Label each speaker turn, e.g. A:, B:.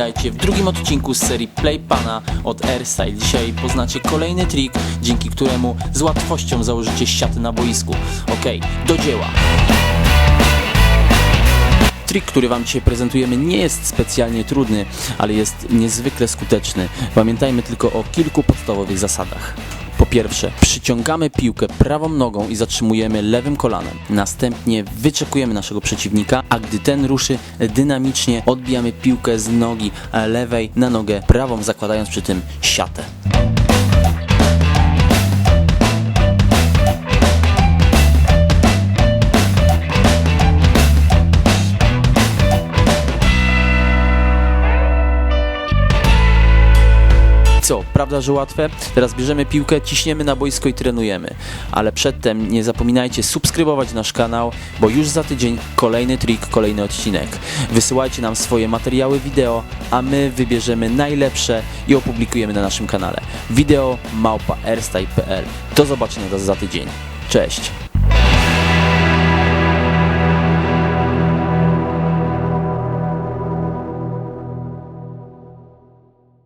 A: witajcie w drugim odcinku z serii Play Pana od Airstyle. Dzisiaj poznacie kolejny trik, dzięki któremu z łatwością założycie siaty na boisku. Okej, do dzieła! Trik, który Wam dzisiaj prezentujemy, nie jest specjalnie trudny, ale jest niezwykle skuteczny. Pamiętajmy tylko o kilku podstawowych zasadach. Pierwsze, przyciągamy piłkę prawą nogą i zatrzymujemy lewym kolanem. Następnie wyczekujemy naszego przeciwnika, a gdy ten ruszy dynamicznie, odbijamy piłkę z nogi lewej na nogę prawą, zakładając przy tym siatę. Co, prawda, że łatwe? Teraz bierzemy piłkę, ciśniemy na boisko i trenujemy. Ale przedtem nie zapominajcie subskrybować nasz kanał, bo już za tydzień kolejny trik, kolejny odcinek. Wysyłajcie nam swoje materiały wideo, a my wybierzemy najlepsze i opublikujemy na naszym kanale. Wideo małpa. Do zobaczenia za tydzień. Cześć!